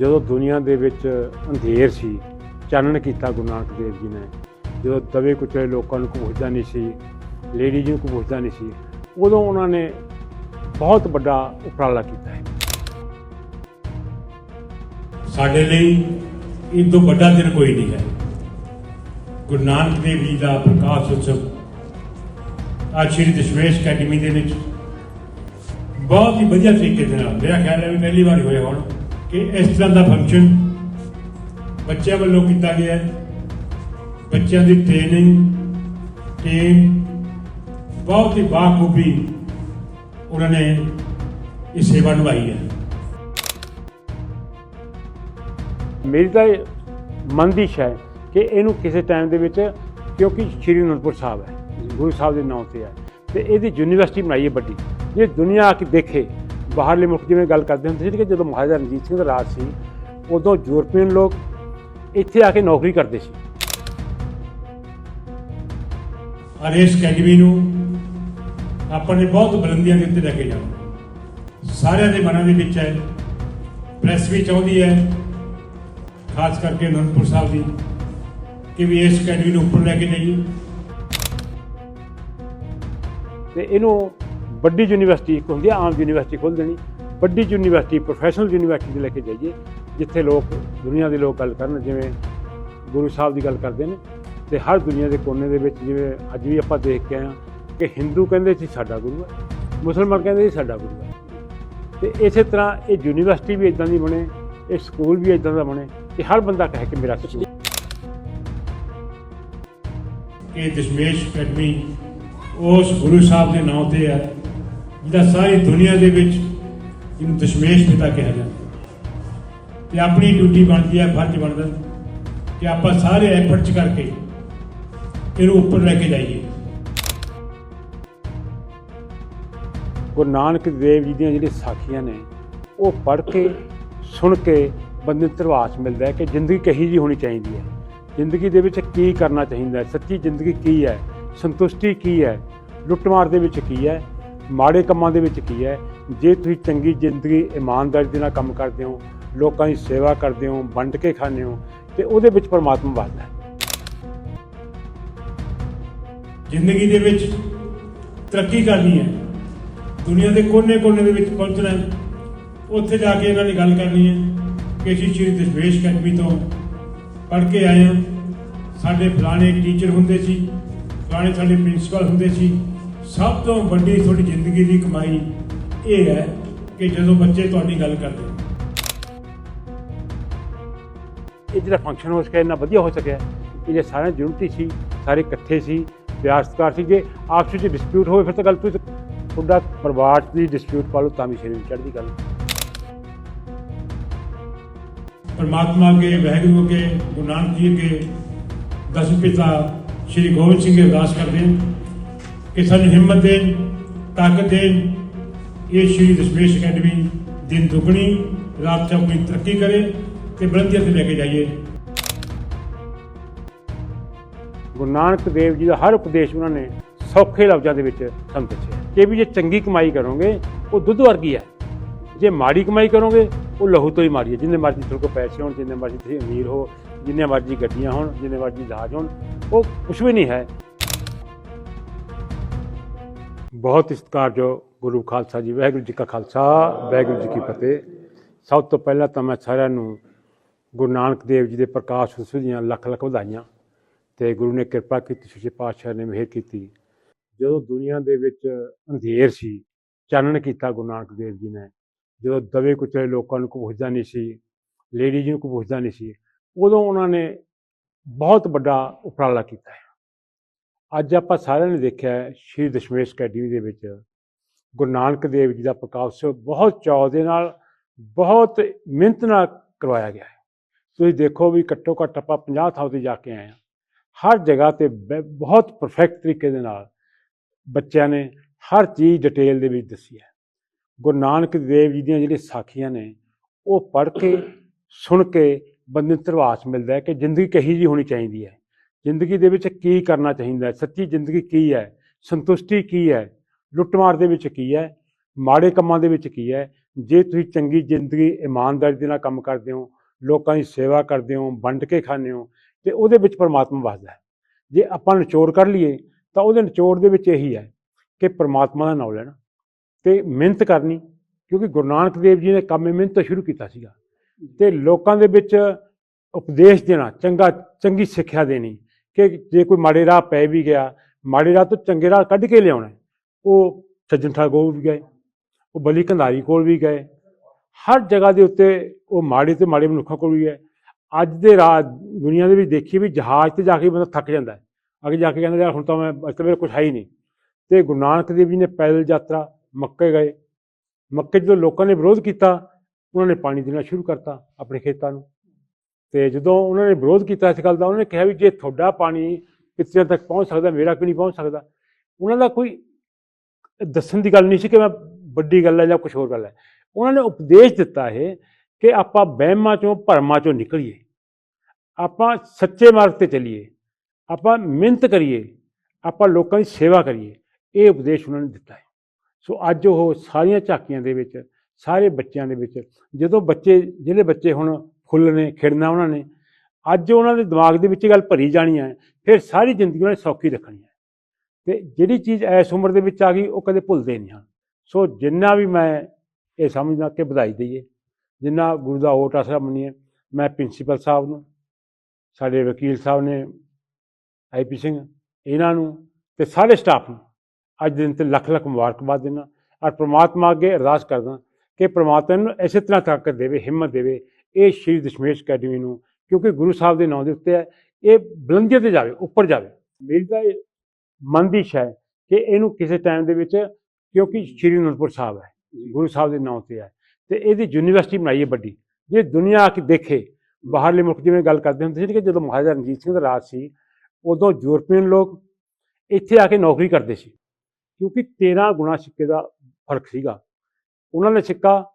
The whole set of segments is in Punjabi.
ਜਦੋਂ ਦੁਨੀਆ ਦੇ ਵਿੱਚ ਅੰਧੇਰ ਸੀ, ਚਾਨਣ ਕੀਤਾ ਗੁਰੂ ਨਾਨਕ ਦੇਵ ਜੀ ਨੇ। ਜਦੋਂ ਦਵੇ ਕੁਚਲੇ ਲੋਕਾਂ ਨੂੰ ਕੋਈ ਨਹੀਂ ਸੀ ਲੇਡੀਜ਼ ਨੂੰ ਕੋਈ ਨਹੀਂ ਸੀ, ਉਦੋਂ ਉਹਨਾਂ ਨੇ ਬਹੁਤ ਵੱਡਾ ਉਪਰਾਲਾ ਕੀਤਾ ਹੈ। ਸਾਡੇ ਲਈ ਇਹ ਤੋਂ ਵੱਡਾ ਦਿਨ ਕੋਈ ਨਹੀਂ ਹੈ। ਗੁਰੂ ਨਾਨਕ ਦੇਵ ਜੀ ਦਾ ਪ੍ਰਕਾਸ਼ ਉਤਸਵ ਅੱਜ ਸ਼੍ਰੀ ਦਸ਼ਮੇਸ਼ ਅਕੈਡਮੀ ਦੇ ਵਿੱਚ ਬਹੁਤ ਹੀ ਵਧੀਆ ਤਰੀਕੇ ਦੇ ਨਾਲ, ਮੇਰਾ ਖਿਆਲ ਹੈ ਵੀ ਪਹਿਲੀ ਵਾਰ ਹੋਇਆ ਹੁਣ। ਕਿ ਇਸ ਤਰ੍ਹਾਂ ਦਾ ਫੰਕਸ਼ਨ ਬੱਚਿਆਂ ਵੱਲੋਂ ਕੀਤਾ ਗਿਆ ਹੈ। ਬੱਚਿਆਂ ਦੀ ਟ੍ਰੇਨਿੰਗ ਟੀਮ ਬਹੁਤ ਹੀ ਬਾਖੂਬੀ ਉਹਨਾਂ ਨੇ ਇਹ ਸੇਵਾ ਨਿਭਾਈ ਹੈ। ਮੇਰੀ ਤਾਂ ਇਹ ਹੈ ਕਿ ਇਹਨੂੰ ਕਿਸੇ ਟਾਈਮ ਦੇ ਵਿੱਚ ਕਿਉਂਕਿ ਸ਼੍ਰੀ ਅਨੰਦਪੁਰ ਸਾਹਿਬ ਹੈ, ਗੁਰੂ ਸਾਹਿਬ ਦੇ ਨਾਮ ਤੇ ਹੈ। ਤੇ ਇਹਦੀ ਯੂਨੀਵਰਸਿਟੀ ਬਣਾਈ ਹੈ ਵੱਡੀ। ਜੇ ਦੁਨੀਆ ਆ ਕੇ ਦੇਖੇ ਬਾਹਰਲੇ ਮੁਲਕ ਜਿਵੇਂ ਗੱਲ ਕਰਦੇ ਹੁੰਦੇ ਸੀ ਕਿ ਜਦੋਂ ਮਹਾਰਾਜਾ ਰਣਜੀਤ ਸਿੰਘ ਦਾ ਰਾਜ ਸੀ ਉਦੋਂ ਯੂਰਪੀਅਨ ਲੋਕ ਇੱਥੇ ਆ ਕੇ ਨੌਕਰੀ ਕਰਦੇ ਸੀ। ਔਰ ਇਸ ਅਕੈਡਮੀ ਨੂੰ ਆਪਾਂ ਨੇ ਬਹੁਤ ਬੁਲੰਦੀਆਂ ਦੇ ਉੱਤੇ ਲੈ ਕੇ ਜਾਣਾ। ਸਾਰਿਆਂ ਦੇ ਮਨਾਂ ਦੇ ਵਿੱਚ ਹੈ ਪ੍ਰੈਸ ਵੀ ਚਾਹੁੰਦੀ ਹੈ ਖਾਸ ਕਰਕੇ ਅਨੰਦਪੁਰ ਸਾਹਿਬ ਦੀ ਕਿ ਵੀ ਇਸ ਅਕੈਡਮੀ ਨੂੰ ਉੱਪਰ ਲੈ ਕੇ ਜਾਈਏ। ਤੇ ਇਹਨੂੰ ਵੱਡੀ ਯੂਨੀਵਰਸਿਟੀ ਇੱਕ ਹੁੰਦੀ ਹੈ ਆਮ ਯੂਨੀਵਰਸਿਟੀ ਖੋਲ੍ਹ ਦੇਣੀ। ਵੱਡੀ ਯੂਨੀਵਰਸਿਟੀ ਪ੍ਰੋਫੈਸ਼ਨਲ ਯੂਨੀਵਰਸਿਟੀ ਦੇ ਲੈ ਕੇ ਜਾਈਏ, ਜਿੱਥੇ ਲੋਕ, ਦੁਨੀਆ ਦੇ ਲੋਕ ਗੱਲ ਕਰਨ, ਜਿਵੇਂ ਗੁਰੂ ਸਾਹਿਬ ਦੀ ਗੱਲ ਕਰਦੇ ਨੇ, ਤੇ ਹਰ ਦੁਨੀਆ ਦੇ ਕੋਨੇ ਦੇ ਵਿੱਚ ਜਿਵੇਂ ਅੱਜ ਵੀ ਆਪਾਂ ਦੇਖ ਕੇ ਆਏ ਹਾਂ ਕਿ ਹਿੰਦੂ ਕਹਿੰਦੇ ਸੀ ਸਾਡਾ ਗੁਰੂ ਹੈ, ਮੁਸਲਮਾਨ ਕਹਿੰਦੇ ਸੀ ਸਾਡਾ ਗੁਰੂ ਹੈ। ਤੇ ਇਸੇ ਤਰ੍ਹਾਂ ਇਹ ਯੂਨੀਵਰਸਿਟੀ ਵੀ ਇਦਾਂ ਦੀ ਬਣੇ, ਇਹ ਸਕੂਲ ਵੀ ਇਦਾਂ ਦਾ ਬਣੇ ਕਿ ਹਰ ਬੰਦਾ ਕਹੇ ਕਿ ਮੇਰਾ ਸਕੂਲ ਕਿ ਦਸ਼ਮੇਸ਼ ਅਕੈਡਮੀ ਉਸ ਗੁਰੂ ਸਾਹਿਬ ਦੇ ਨਾਮ ਤੇ ਹੈ। ਜਿਹਦਾ ਸਾਰੀ ਦੁਨੀਆ ਦੇ ਵਿੱਚ ਇਹਨੂੰ ਦਸ਼ਮੇਸ਼ ਪਿਤਾ ਕਿਹਾ ਜਾਂਦਾ ਤੇ ਆਪਣੀ ਡਿਊਟੀ ਬਣਦੀ ਹੈ, ਫਰਜ਼ ਬਣਦਾ ਕਿ ਆਪਾਂ ਸਾਰੇ ਐਫਰਟਸ ਕਰਕੇ ਇਹਨੂੰ ਉੱਪਰ ਲੈ ਕੇ ਜਾਈਏ। ਗੁਰੂ ਨਾਨਕ ਦੇਵ ਜੀ ਦੀਆਂ ਜਿਹੜੀਆਂ ਸਾਖੀਆਂ ਨੇ, ਉਹ ਪੜ੍ਹ ਕੇ, ਸੁਣ ਕੇ ਬੰਦੇ ਨੂੰ ਧਰਵਾਸ ਮਿਲਦਾ ਹੈ ਕਿ ਜ਼ਿੰਦਗੀ ਕਹੀ ਜੀ ਹੋਣੀ ਚਾਹੀਦੀ ਹੈ। ਜ਼ਿੰਦਗੀ ਦੇ ਵਿੱਚ ਕੀ ਕਰਨਾ ਚਾਹੀਦਾ ਹੈ? ਸੱਚੀ ਜ਼ਿੰਦਗੀ ਕੀ ਹੈ? ਸੰਤੁਸ਼ਟੀ ਕੀ ਹੈ? ਲੁੱਟਮਾਰ ਦੇ ਵਿੱਚ ਕੀ ਹੈ? ਮਾੜੇ ਕੰਮਾਂ ਦੇ ਵਿੱਚ ਕੀ ਹੈ? ਜੇ ਤੁਸੀਂ ਚੰਗੀ ਜ਼ਿੰਦਗੀ, ਇਮਾਨਦਾਰੀ ਦੇ ਨਾਲ ਕੰਮ ਕਰਦੇ ਹੋ, ਲੋਕਾਂ ਦੀ ਸੇਵਾ ਕਰਦੇ ਹੋ, ਵੰਡ ਕੇ ਖਾਂਦੇ ਹੋ, ਤੇ ਉਹਦੇ ਵਿੱਚ ਪਰਮਾਤਮਾ ਵਸਦਾ ਹੈ। ਜ਼ਿੰਦਗੀ ਦੇ ਵਿੱਚ ਤਰੱਕੀ ਕਰਨੀ ਹੈ। ਦੁਨੀਆ ਦੇ ਕੋਨੇ-ਕੋਨੇ ਦੇ ਵਿੱਚ ਪਹੁੰਚਣਾ ਹੈ। ਉੱਥੇ ਜਾ ਕੇ ਇਹਨਾਂ ਨੇ ਗੱਲ ਕਰਨੀ ਹੈ ਕਿ ਅਸੀਂ ਸ਼੍ਰੀ ਦਸ਼ਮੇਸ਼ ਅਕੈਡਮੀ ਤੋਂ ਪੜ੍ਹ ਕੇ ਆਏ ਹਾਂ। ਸਾਡੇ ਫਲਾਣੇ ਟੀਚਰ ਹੁੰਦੇ ਸੀ, ਫਲਾਣੇ ਸਾਡੇ ਪ੍ਰਿੰਸੀਪਲ ਹੁੰਦੇ ਸੀ। ਸਭ ਤੋਂ ਵੱਡੀ ਤੁਹਾਡੀ ਜ਼ਿੰਦਗੀ ਦੀ ਕਮਾਈ ਇਹ ਹੈ ਕਿ ਜਦੋਂ ਬੱਚੇ ਤੁਹਾਡੀ ਗੱਲ ਕਰਦੇ। ਇਹ ਜਿਹੜਾ ਫੰਕਸ਼ਨ ਹੋ ਸਕਿਆ ਇੰਨਾ ਵਧੀਆ ਹੋ ਸਕਿਆ ਇਹ ਜੇ ਸਾਰਿਆਂ ਦੀ ਯੂਨਿਟੀ ਸੀ ਸਾਰੇ ਇਕੱਠੇ ਸੀ ਪਿਆਰ ਸਤਿਕਾਰ ਸੀ। ਜੇ ਆਪਸ ਵਿੱਚ ਡਿਸਪਿਊਟ ਹੋਵੇ ਫਿਰ ਤਾਂ ਗੱਲ ਤੁਸੀਂ ਤੁਹਾਡਾ ਪਰਿਵਾਰ ਦੀ ਡਿਸਪਿਊਟ ਪਾ ਲਓ ਤਾਂ ਵੀ ਸਿਰੇ ਨਹੀਂ ਚੜ੍ਹਦੀ ਗੱਲ। ਪਰਮਾਤਮਾ ਅੱਗੇ ਵਾਹਿਗੁਰੂ ਅੱਗੇ ਗੁਰੂ ਨਾਨਕ ਜੀ ਅੱਗੇ ਦਸਮ ਪਿਤਾ ਸ਼੍ਰੀ ਗੋਬਿੰਦ ਸਿੰਘ ਜੀ ਅਰਦਾਸ ਕਰਦੇ ਹਾਂ। ਕਿ ਸਾਨੂੰ ਹਿੰਮਤ ਦੇ ਤਾਕਤ ਦੇ ਇਹ ਸ਼੍ਰੀ ਦਸ਼ਮੇਸ਼ ਅਕੈਡਮੀ ਦਿਨ ਦੁਗਣੀ, ਰਾਤ ਚੌਗੁਣੀ ਤਰੱਕੀ ਕਰੇ ਤੇ ਬੁਲੰਦੀਆਂ ਤੇ ਲੈ ਕੇ ਜਾਈਏ। ਗੁਰੂ ਨਾਨਕ ਦੇਵ ਜੀ ਦਾ ਹਰ ਉਪਦੇਸ਼ ਉਹਨਾਂ ਨੇ ਸੌਖੇ ਲਫ਼ਜ਼ਾਂ ਦੇ ਵਿੱਚ ਸਾਨੂੰ ਦੱਸਿਆ। ਕਿ ਵੀ ਜੇ ਚੰਗੀ ਕਮਾਈ ਕਰੋਗੇ, ਉਹ ਦੁੱਧ ਵਰਗੀ ਹੈ। ਜੇ ਮਾੜੀ ਕਮਾਈ ਕਰੋਗੇ, ਉਹ ਲਹੂ ਤੋਂ ਹੀ ਮਾੜੀ ਹੈ। ਜਿੰਨੇ ਮਰਜ਼ੀ ਤੁਹਾਡੇ ਕੋਲ ਪੈਸੇ ਹੋਣ, ਜਿੰਨੇ ਮਰਜ਼ੀ ਤੁਸੀਂ ਅਮੀਰ ਹੋ, ਜਿੰਨੇ ਮਰਜ਼ੀ ਗੱਡੀਆਂ ਹੋਣ, ਜਿੰਨੇ ਮਰਜ਼ੀ ਜਹਾਜ਼ ਹੋਣ, ਉਹ ਕੁਝ ਵੀ ਨਹੀਂ ਹੈ। ਬਹੁਤ ਹੀ ਸਤਿਕਾਰਯੋਗ ਗੁਰੂ ਖਾਲਸਾ ਜੀ, ਵਾਹਿਗੁਰੂ ਜੀ ਕਾ ਖਾਲਸਾ, ਵਾਹਿਗੁਰੂ ਜੀ ਕੀ ਫਤਿਹ। ਸਭ ਤੋਂ ਪਹਿਲਾਂ ਤਾਂ ਮੈਂ ਸਾਰਿਆਂ ਨੂੰ ਗੁਰੂ ਨਾਨਕ ਦੇਵ ਜੀ ਦੇ ਪ੍ਰਕਾਸ਼ ਉਤਸਵ ਦੀਆਂ ਲੱਖ ਲੱਖ ਵਧਾਈਆਂ ਤੇ ਗੁਰੂ ਨੇ ਕਿਰਪਾ ਕੀਤੀ ਸੱਚੇ ਪਾਤਸ਼ਾਹ ਨੇ ਮਿਹਰ ਕੀਤੀ। ਜਦੋਂ ਦੁਨੀਆ ਦੇ ਵਿੱਚ ਅੰਧੇਰ ਸੀ, ਚਾਨਣ ਕੀਤਾ ਗੁਰੂ ਨਾਨਕ ਦੇਵ ਜੀ ਨੇ, ਜਦੋਂ ਦਵੇ ਕੁਚਲੇ ਲੋਕਾਂ ਨੂੰ ਕੋਈ ਨਹੀਂ ਸੀ, ਲੇਡੀਜ਼ ਨੂੰ ਕੋਈ ਨਹੀਂ ਸੀ, ਉਦੋਂ ਉਹਨਾਂ ਨੇ ਬਹੁਤ ਵੱਡਾ ਉਪਰਾਲਾ ਕੀਤਾ ਹੈ। ਅੱਜ ਆਪਾਂ ਸਾਰਿਆਂ ਨੇ ਦੇਖਿਆ ਸ਼੍ਰੀ ਦਸ਼ਮੇਸ਼ ਅਕੈਡਮੀ ਦੇ ਵਿੱਚ ਗੁਰੂ ਨਾਨਕ ਦੇਵ ਜੀ ਦਾ ਪ੍ਰਕਾਸ਼ ਬਹੁਤ ਚਾਅ ਦੇ ਨਾਲ, ਬਹੁਤ ਮਿਹਨਤ ਨਾਲ ਕਰਵਾਇਆ ਗਿਆ ਹੈ। ਤੁਸੀਂ ਦੇਖੋ ਵੀ ਘੱਟੋ ਘੱਟ ਆਪਾਂ 50 ਥਾਂ ਤੇ ਜਾ ਕੇ ਆਏ ਹਾਂ। ਹਰ ਜਗ੍ਹਾ ਤੇ ਬ- ਬਹੁਤ ਪਰਫੈਕਟ ਤਰੀਕੇ ਦੇ ਨਾਲ ਬੱਚਿਆਂ ਨੇ ਹਰ ਚੀਜ਼ ਡਿਟੇਲ ਦੇ ਵਿੱਚ ਦੱਸੀ ਹੈ। ਗੁਰੂ ਨਾਨਕ ਦੇਵ ਜੀ ਦੀਆਂ ਜਿਹੜੀਆਂ ਸਾਖੀਆਂ ਨੇ, ਉਹ ਪੜ੍ਹ ਕੇ, ਸੁਣ ਕੇ ਬੰਦੇ ਨੂੰ ਧਰਵਾਸ ਮਿਲਦਾ ਹੈ ਕਿ ਜ਼ਿੰਦਗੀ ਕਹੀ ਜੀ ਹੋਣੀ ਚਾਹੀਦੀ ਹੈ। ਜ਼ਿੰਦਗੀ ਦੇ ਵਿੱਚ ਕੀ ਕਰਨਾ ਚਾਹੀਦਾ ਸੱਚੀ ਜ਼ਿੰਦਗੀ ਕੀ ਹੈ? ਸੰਤੁਸ਼ਟੀ ਕੀ ਹੈ? ਲੁੱਟਮਾਰ ਦੇ ਵਿੱਚ ਕੀ ਹੈ? ਮਾੜੇ ਕੰਮਾਂ ਦੇ ਵਿੱਚ ਕੀ ਹੈ? ਜੇ ਤੁਸੀਂ ਚੰਗੀ ਜ਼ਿੰਦਗੀ ਇਮਾਨਦਾਰੀ ਦੇ ਨਾਲ ਕੰਮ ਕਰਦੇ ਹੋ, ਲੋਕਾਂ ਦੀ ਸੇਵਾ ਕਰਦੇ ਹੋ, ਵੰਡ ਕੇ ਖਾਂਦੇ ਹੋ, ਤੇ ਉਹਦੇ ਵਿੱਚ ਪਰਮਾਤਮਾ ਵਸਦਾ ਹੈ। ਜੇ ਆਪਾਂ ਨਿਚੋੜ ਕਰ ਲਈਏ, ਤਾਂ ਉਹਦੇ ਨਿਚੋੜ ਦੇ ਵਿੱਚ ਇਹੀ ਹੈ ਕਿ ਪਰਮਾਤਮਾ ਦਾ ਨਾਮ ਲੈਣਾ ਤੇ ਮਿਹਨਤ ਕਰਨੀ, ਕਿਉਂਕਿ ਗੁਰੂ ਨਾਨਕ ਦੇਵ ਜੀ ਨੇ ਕੰਮ ਮਿਹਨਤ ਤੋਂ ਸ਼ੁਰੂ ਕੀਤਾ ਸੀਗਾ। ਤੇ ਲੋਕਾਂ ਦੇ ਵਿੱਚ ਉਪਦੇਸ਼ ਦੇਣਾ, ਚੰਗਾ, ਚੰਗੀ ਸਿੱਖਿਆ ਦੇਣੀ ਕਿ ਜੇ ਕੋਈ ਮਾੜੇ ਰਾਹ ਪੈ ਵੀ ਗਿਆ, ਮਾੜੇ ਰਾਹ ਤੋਂ ਚੰਗੇ ਰਾਹ ਕੱਢ ਕੇ ਲਿਆਉਣਾ ਉਹ ਸੱਜਣ ਠਾਗ ਕੋਲ ਵੀ ਗਏ, ਉਹ ਬਲੀ ਕੰਧਾਰੀ ਕੋਲ ਵੀ ਗਏ। ਹਰ ਜਗ੍ਹਾ ਦੇ ਉੱਤੇ ਉਹ ਮਾੜੇ ਤੇ ਮਾੜੇ ਮਨੁੱਖਾਂ ਕੋਲ ਵੀ ਗਏ। ਅੱਜ ਦੇ ਰਾਜ ਦੁਨੀਆ ਦੇ ਵਿੱਚ ਦੇਖੀ ਵੀ ਜਹਾਜ਼ ਤੇ ਜਾ ਕੇ ਬੰਦਾ ਥੱਕ ਜਾਂਦਾ ਹੈ। ਅੱਗੇ ਜਾ ਕੇ ਕਹਿੰਦਾ, ਯਾਰ ਹੁਣ ਤਾਂ ਮੈਂ ਅੱਜ ਤਾਂ ਮੇਰੇ ਕੁਝ ਹੈ ਹੀ ਨਹੀਂ। ਤੇ ਗੁਰੂ ਨਾਨਕ ਦੇਵ ਜੀ ਨੇ ਪੈਦਲ ਯਾਤਰਾ ਮੱਕੇ ਗਏ। ਮੱਕੇ ਜਦੋਂ ਲੋਕਾਂ ਨੇ ਵਿਰੋਧ ਕੀਤਾ, ਉਹਨਾਂ ਨੇ ਪਾਣੀ ਦੇਣਾ ਸ਼ੁਰੂ ਕਰਤਾ ਆਪਣੇ ਖੇਤਾਂ ਨੂੰ। ਤੇ ਜਦੋਂ ਉਹਨਾਂ ਨੇ ਵਿਰੋਧ ਕੀਤਾ ਇਸ ਗੱਲ ਦਾ, ਉਹਨਾਂ ਨੇ ਕਿਹਾ ਵੀ ਜੇ ਤੁਹਾਡਾ ਪਾਣੀ ਕਿਤੇ ਤੱਕ ਪਹੁੰਚ ਸਕਦਾ, ਮੇਰਾ ਕਿਉਂ ਨਹੀਂ ਪਹੁੰਚ ਸਕਦਾ। ਉਹਨਾਂ ਦਾ ਕੋਈ ਦੱਸਣ ਦੀ ਗੱਲ ਨਹੀਂ ਸੀ ਕਿ ਮੈਂ ਵੱਡੀ ਗੱਲ ਹੈ ਜਾਂ ਕੁਝ ਹੋਰ ਗੱਲ ਹੈ। ਉਹਨਾਂ ਨੇ ਉਪਦੇਸ਼ ਦਿੱਤਾ ਹੈ ਕਿ ਆਪਾਂ ਵਹਿਮਾਂ ਚੋਂ, ਭਰਮਾਂ ਚੋਂ ਨਿਕਲੀਏ। ਆਪਾਂ ਸੱਚੇ ਮਾਰਗ ਤੇ ਚੱਲੀਏ। ਆਪਾਂ ਮਿਹਨਤ ਕਰੀਏ। ਆਪਾਂ ਲੋਕਾਂ ਦੀ ਸੇਵਾ ਕਰੀਏ। ਇਹ ਉਪਦੇਸ਼ ਉਹਨਾਂ ਨੇ ਦਿੱਤਾ ਹੈ। ਸੋ ਅੱਜ ਉਹ ਸਾਰੀਆਂ ਝਾਕੀਆਂ ਦੇ ਵਿੱਚ, ਸਾਰੇ ਬੱਚਿਆਂ ਦੇ ਵਿੱਚ, ਜਦੋਂ ਬੱਚੇ, ਜਿਹੜੇ ਬੱਚੇ ਹੁਣ ਫੁੱਲ ਖਿੜਨਾ ਉਹਨਾਂ ਨੇ, ਅੱਜ ਉਹਨਾਂ ਦੇ ਦਿਮਾਗ ਦੇ ਵਿੱਚ ਇਹ ਗੱਲ ਭਰੀ ਜਾਣੀ ਹੈ, ਫਿਰ ਸਾਰੀ ਜ਼ਿੰਦਗੀ ਉਹਨਾਂ ਨੇ ਸੌਖੀ ਰੱਖਣੀ ਹੈ। ਤੇ ਜਿਹੜੀ ਚੀਜ਼ ਐਸ ਉਮਰ ਦੇ ਵਿੱਚ ਆ ਗਈ, ਉਹ ਕਦੇ ਭੁੱਲਦੇ ਨਹੀਂ ਹਨ। ਸੋ ਜਿੰਨਾ ਵੀ ਮੈਂ ਇਹ ਸਮਝਦਾ ਕਿ ਵਧਾਈ ਦਈਏ, ਜਿੰਨਾ ਗੁਰੂ ਦਾ ਓਟ ਆਸਰਾ ਮੰਨੀਏ, ਮੈਂ ਪ੍ਰਿੰਸੀਪਲ ਸਾਹਿਬ ਨੂੰ, ਸਾਡੇ ਵਕੀਲ ਸਾਹਿਬ ਨੇ ਆਈਪੀ ਸਿੰਘ, ਇਹਨਾਂ ਨੂੰ ਤੇ ਸਾਰੇ ਸਟਾਫ ਨੂੰ ਅੱਜ ਦੇ ਦਿਨ ਤੇ ਲੱਖ ਲੱਖ ਮੁਬਾਰਕਬਾਦ ਦਿੰਦਾ ਔਰ ਪ੍ਰਮਾਤਮਾ ਅੱਗੇ ਅਰਦਾਸ ਕਰਦਾ ਕਿ ਪ੍ਰਮਾਤਮਾ ਨੂੰ ਇਸੇ ਤਰ੍ਹਾਂ ਤਾਕਤ ਦੇਵੇ, ਹਿੰਮਤ ਦੇਵੇ ਇਹ ਸ਼੍ਰੀ ਦਸ਼ਮੇਸ਼ ਅਕੈਡਮੀ ਨੂੰ, ਕਿਉਂਕਿ ਗੁਰੂ ਸਾਹਿਬ ਦੇ ਨਾਂ ਦੇ ਉੱਤੇ ਹੈ, ਇਹ ਬੁਲੰਦੀਆਂ ਤੇ ਜਾਵੇ, ਉੱਪਰ ਜਾਵੇ। ਮੇਰੀ ਤਾਂ ਇਹ ਮਨ ਦੀ ਇੱਛਾ ਹੈ ਕਿ ਇਹਨੂੰ ਕਿਸੇ ਟਾਈਮ ਦੇ ਵਿੱਚ, ਕਿਉਂਕਿ ਸ਼੍ਰੀ ਅਨੰਦਪੁਰ ਸਾਹਿਬ ਹੈ, ਗੁਰੂ ਸਾਹਿਬ ਦੇ ਨਾਂ ਤੇ ਹੈ। ਤੇ ਇਹਦੀ ਯੂਨੀਵਰਸਿਟੀ ਬਣਾਈ ਹੈ ਵੱਡੀ। ਜੇ ਦੁਨੀਆ ਆ ਕੇ ਦੇਖੇ, ਬਾਹਰਲੇ ਮੁਲਕ ਜਿਵੇਂ ਗੱਲ ਕਰਦੇ ਹੁੰਦੇ ਸੀ ਕਿ ਜਦੋਂ ਮਹਾਰਾਜਾ ਰਣਜੀਤ ਸਿੰਘ ਦਾ ਰਾਜ ਸੀ, ਉਦੋਂ ਯੂਰਪੀਅਨ ਲੋਕ ਇੱਥੇ ਆ ਕੇ ਨੌਕਰੀ ਕਰਦੇ ਸੀ। ਕਿਉਂਕਿ 13 ਗੁਣਾ ਸਿੱਕੇ ਦਾ ਫ਼ਰਕ ਸੀਗਾ। ਉਹਨਾਂ ਨੇ ਸਿੱਕਾ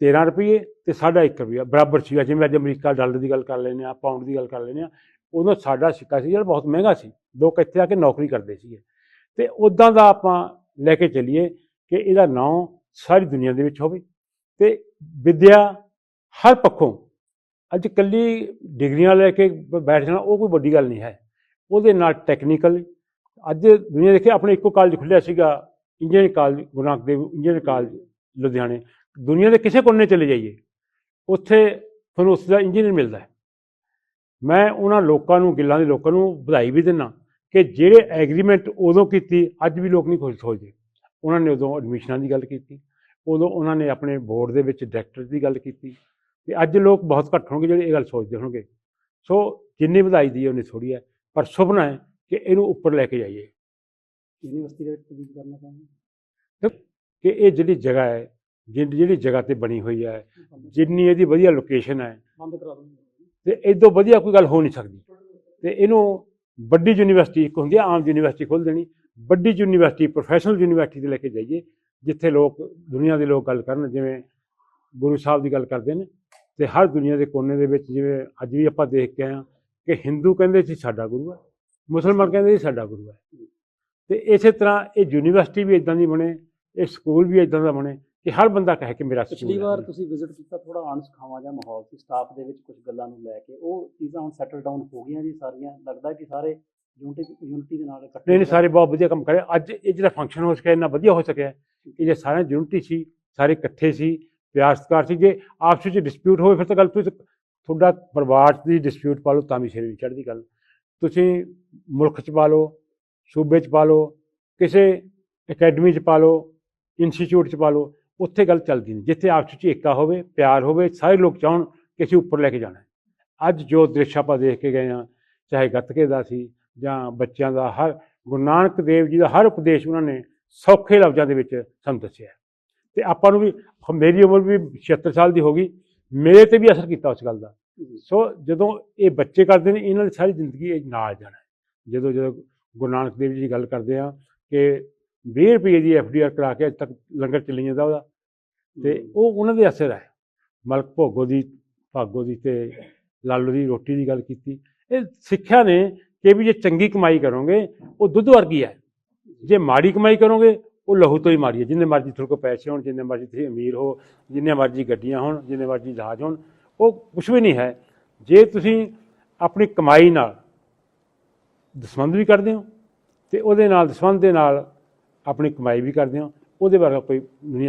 13 ਰੁਪਏ ਤੇ ਸਾਡਾ 1 ਰੁਪਿਆ ਬਰਾਬਰ ਸੀਗਾ। ਜਿਵੇਂ ਅੱਜ ਅਮਰੀਕਾ ਡਾਲਰ ਦੀ ਗੱਲ ਕਰ ਲੈਂਦੇ ਆ ਪਾਉਂਡ ਦੀ ਗੱਲ ਕਰ ਲੈਂਦੇ ਆ ਉਦੋਂ ਸਾਡਾ ਸਿੱਕਾ ਸੀ ਜਿਹੜਾ ਬਹੁਤ ਮਹਿੰਗਾ ਸੀ। ਲੋਕ ਇੱਥੇ ਆ ਕੇ ਨੌਕਰੀ ਕਰਦੇ ਸੀਗੇ। ਤੇ ਉਦਾਂ ਦਾ ਆਪਾਂ ਲੈ ਕੇ ਚੱਲੀਏ ਕਿ ਇਹਦਾ ਨਾਂ ਸਾਰੀ ਦੁਨੀਆ ਦੇ ਵਿੱਚ ਹੋਵੇ। ਤੇ ਵਿਦਿਆ ਹਰ ਪੱਖੋਂ, ਅੱਜ ਕੱਲੀ ਡਿਗਰੀਆਂ ਲੈ ਕੇ ਬੈਠ ਜਾਣਾ ਉਹ ਕੋਈ ਵੱਡੀ ਗੱਲ ਨਹੀਂ ਹੈ। ਉਹਦੇ ਨਾਲ ਟੈਕਨੀਕਲ ਅੱਜ ਦੁਨੀਆ ਦੇਖੇ ਆਪਣੇ ਇੱਕੋ ਕਾਲਜ ਖੁੱਲਿਆ ਸੀਗਾ engineering college Guru Nanak Dev engineering college ਲੁਧਿਆਣੇ। ਦੁਨੀਆ ਦੇ ਕਿਸੇ ਕੋਨੇ ਚਲੇ ਜਾਈਏ ਉੱਥੇ ਤੁਹਾਨੂੰ ਉਸ ਦਾ ਇੰਜੀਨੀਅਰ ਮਿਲਦਾ ਹੈ। ਮੈਂ ਉਹਨਾਂ ਲੋਕਾਂ ਨੂੰ ਗਿੱਲਾਂ ਦੇ ਲੋਕਾਂ ਨੂੰ ਵਧਾਈ ਵੀ ਦਿੰਦਾ ਕਿ ਜਿਹੜੇ ਐਗਰੀਮੈਂਟ ਉਦੋਂ ਕੀਤੀ ਅੱਜ ਵੀ ਲੋਕ ਨਹੀਂ ਖੁਸ਼ ਸੋਚਦੇ। ਉਹਨਾਂ ਨੇ ਉਦੋਂ ਐਡਮਿਸ਼ਨਾਂ ਦੀ ਗੱਲ ਕੀਤੀ ਉਦੋਂ ਉਹਨਾਂ ਨੇ ਆਪਣੇ ਬੋਰਡ ਦੇ ਵਿੱਚ ਡਾਇਰੈਕਟਰ ਦੀ ਗੱਲ ਕੀਤੀ ਤੇ ਅੱਜ ਲੋਕ ਬਹੁਤ ਘੱਟ ਹੋਣਗੇ ਜਿਹੜੇ ਇਹ ਗੱਲ ਸੋਚਦੇ ਹੋਣਗੇ। ਸੋ ਜਿੰਨੀ ਵਧਾਈ ਦੀ ਉਹਨੇ ਥੋੜੀ ਹੈ ਪਰ ਸੁਪਨਾ ਹੈ ਕਿ ਇਹਨੂੰ ਉੱਪਰ ਲੈ ਕੇ ਜਾਈਏ। ਯੂਨੀਵਰਸਿਟੀ ਦੇ ਵਿੱਚ ਤਬਦੀਲ ਕਰਨਾ ਚਾਹੁੰਦੇ ਕਿ ਇਹ ਜਿਹੜੀ ਜਗ੍ਹਾ ਹੈ ਜਿਹ- ਜਿਹੜੀ ਜਗ੍ਹਾ ਤੇ ਬਣੀ ਹੋਈ ਹੈ ਜਿੰਨੀ ਇਹਦੀ ਵਧੀਆ ਲੋਕੇਸ਼ਨ ਹੈ ਬੰਦ ਕਰਾ ਤੇ ਇਦੋਂ ਵਧੀਆ ਕੋਈ ਗੱਲ ਹੋ ਨਹੀਂ ਸਕਦੀ। ਤੇ ਇਹਨੂੰ ਵੱਡੀ ਯੂਨੀਵਰਸਿਟੀ ਇੱਕ ਹੁੰਦੀ ਹੈ ਆਮ ਯੂਨੀਵਰਸਿਟੀ ਖੋਲ੍ਹ ਦੇਣੀ। ਵੱਡੀ ਯੂਨੀਵਰਸਿਟੀ ਪ੍ਰੋਫੈਸ਼ਨਲ ਯੂਨੀਵਰਸਿਟੀ ਤੇ ਲੈ ਕੇ ਜਾਈਏ ਜਿੱਥੇ ਲੋਕ ਦੁਨੀਆ ਦੇ ਲੋਕ ਗੱਲ ਕਰਨ ਜਿਵੇਂ ਗੁਰੂ ਸਾਹਿਬ ਦੀ ਗੱਲ ਕਰਦੇ ਨੇ। ਤੇ ਹਰ ਦੁਨੀਆ ਦੇ ਕੋਨੇ ਦੇ ਵਿੱਚ ਜਿਵੇਂ ਅੱਜ ਵੀ ਆਪਾਂ ਦੇਖ ਕੇ ਆਏ ਹਾਂ ਕਿ ਹਿੰਦੂ ਕਹਿੰਦੇ ਸੀ ਸਾਡਾ ਗੁਰੂ ਹੈ। ਮੁਸਲਮਾਨ ਕਹਿੰਦੇ ਸੀ ਸਾਡਾ ਗੁਰੂ ਹੈ। ਤੇ ਇਸੇ ਤਰ੍ਹਾਂ ਇਹ ਯੂਨੀਵਰਸਿਟੀ ਵੀ ਇਦਾਂ ਦੀ ਬਣੇ ਇਹ ਸਕੂਲ ਵੀ ਇਦਾਂ ਦਾ ਬਣੇ ਕਿ ਹਰ ਬੰਦਾ ਕਹੇ ਕਿ ਮੇਰਾ ਸਕੂਲ ਪਿਛਲੀ। ਵਾਰ ਤੁਸੀਂ ਵਿਜ਼ਿਟ ਕੀਤਾ ਥੋੜਾ ਅਣਸਖਾਵਾਂ ਜਿਹਾ ਮਾਹੌਲ ਸੀ ਸਟਾਫ ਦੇ ਵਿੱਚ ਕੁਝ ਗੱਲਾਂ ਨੂੰ ਲੈ ਕੇ। ਉਹ ਚੀਜ਼ਾਂ ਹੁਣ ਸੈਟਲ ਡਾਊਨ ਹੋ ਗਈਆਂ ਜੀ ਸਾਰੀਆਂ। ਲੱਗਦਾ ਕਿ ਸਾਰੇ ਯੂਨਿਟੀ ਯੂਨਿਟੀ ਦੇ ਨਾਲ ਇਕੱਠੇ ਨਹੀਂ ਨਹੀਂ ਸਾਰੇ ਬਹੁਤ ਵਧੀਆ ਕੰਮ ਕਰੇ ਅੱਜ ਇਹ ਜਿਹੜਾ ਫੰਕਸ਼ਨ ਹੋ ਸਕਿਆ ਇੰਨਾ ਵਧੀਆ ਹੋ ਸਕਿਆ ਕਿ ਜੇ ਸਾਰਿਆਂ ਯੂਨਿਟੀ ਸੀ ਸਾਰੇ ਇਕੱਠੇ ਸੀ ਪਿਆਰ ਸਤਿਕਾਰ ਸੀ। ਜੇ ਆਪਸ ਵਿੱਚ ਡਿਸਪਿਊਟ ਹੋਵੇ ਫਿਰ ਤਾਂ ਗੱਲ ਤੁਸੀਂ ਤੁਹਾਡਾ ਪਰਿਵਾਰ ਦੀ ਡਿਸਪਿਊਟ ਪਾ ਲਓ ਤਾਂ ਵੀ ਸਿਰ ਨਹੀਂ ਚੜ੍ਹਦੀ ਗੱਲ। ਤੁਸੀਂ ਮੁਲਕ 'ਚ ਪਾ ਲਓ ਸੂਬੇ 'ਚ ਪਾ ਲਓ ਕਿਸੇ ਅਕੈਡਮੀ 'ਚ ਪਾ ਲਓ ਇੰਸਟੀਚਿਊਟ 'ਚ ਪਾ ਲਓ ਉੱਥੇ ਗੱਲ ਚੱਲਦੀ ਨਹੀਂ ਜਿੱਥੇ ਆਪਸ ਵਿੱਚ ਏਕਾ ਹੋਵੇ ਪਿਆਰ ਹੋਵੇ ਸਾਰੇ ਲੋਕ ਚਾਹਣ ਕਿ ਅਸੀਂ ਉੱਪਰ ਲੈ ਕੇ ਜਾਣਾ। ਅੱਜ ਜੋ ਦ੍ਰਿਸ਼ ਆਪਾਂ ਦੇਖ ਕੇ ਗਏ ਹਾਂ ਚਾਹੇ ਗੱਤਕੇ ਦਾ ਸੀ ਜਾਂ ਬੱਚਿਆਂ ਦਾ ਹਰ ਗੁਰੂ ਨਾਨਕ ਦੇਵ ਜੀ ਦਾ ਹਰ ਉਪਦੇਸ਼ ਉਹਨਾਂ ਨੇ ਸੌਖੇ ਲਫ਼ਜ਼ਾਂ ਦੇ ਵਿੱਚ ਸਾਨੂੰ ਦੱਸਿਆ। ਤੇ ਆਪਾਂ ਨੂੰ ਵੀ ਮੇਰੀ ਉਮਰ ਵੀ 76 ਸਾਲ ਦੀ ਹੋ ਗਈ ਮੇਰੇ ਤੇ ਵੀ ਅਸਰ ਕੀਤਾ ਉਸ ਗੱਲ ਦਾ ਸੋ ਜਦੋਂ ਇਹ ਬੱਚੇ ਕਰਦੇ ਨੇ ਇਹਨਾਂ ਦੀ ਸਾਰੀ ਜ਼ਿੰਦਗੀ ਇਹ ਨਾਲ ਜਾਣਾ। ਜਦੋਂ ਜਦੋਂ ਗੁਰੂ ਨਾਨਕ ਦੇਵ ਜੀ ਦੀ ਗੱਲ ਕਰਦੇ ਆ ਕਿ 20 ਰੁਪਏ ਦੀ ਐਫਡੀਆਰ ਕਰਾ ਕੇ ਅੱਜ ਤੱਕ ਲੰਗਰ ਚੱਲੀ ਜਾਂਦਾ ਉਹਦਾ ਤੇ ਉਹ ਉਹਨਾਂ ਦੇ ਅਸਰ ਹੈ। ਮਲਕ ਭੋਗੋ ਦੀ ਭਾਗੋ ਦੀ ਤੇ ਲਾਲੂ ਦੀ ਰੋਟੀ ਦੀ ਗੱਲ ਕੀਤੀ। ਇਹ ਸਿੱਖਿਆ ਨੇ ਕਿ ਵੀ ਜੇ ਚੰਗੀ ਕਮਾਈ ਕਰੋਗੇ ਉਹ ਦੁੱਧ ਵਰਗੀ ਹੈ। ਜੇ। ਮਾੜੀ ਕਮਾਈ ਕਰੋਗੇ ਉਹ ਲਹੂ ਤੋਂ ਹੀ ਮਾਰੀ ਹੈ। ਜਿੰਨੇ ਮਰਜ਼ੀ ਤੁਹਾਡੇ ਕੋਲ ਪੈਸੇ ਹੋਣ ਜਿੰਨੇ ਮਰਜ਼ੀ ਤੁਸੀਂ ਅਮੀਰ ਹੋ ਜਿੰਨੇ ਮਰਜ਼ੀ ਗੱਡੀਆਂ ਹੋਣ ਜਿੰਨੇ ਮਰਜ਼ੀ ਜਹਾਜ਼ ਹੋਣ ਉਹ ਕੁਝ ਵੀ ਨਹੀਂ ਹੈ। ਜੇ ਤੁਸੀਂ ਆਪਣੀ ਕਮਾਈ ਨਾਲ ਦਸਵੰਧ ਵੀ ਕਰਦੇ ਹੋ ਤੇ ਉਹਦੇ ਨਾਲ ਦਸਵੰਧ ਦੇ ਨਾਲ ਆਪਣੀ ਕਮਾਈ ਵੀ ਕਰਦੇ ਹੋ ਉਹਦੇ ਬਾਰੇ ਕੋਈ ਦੁਨੀਆ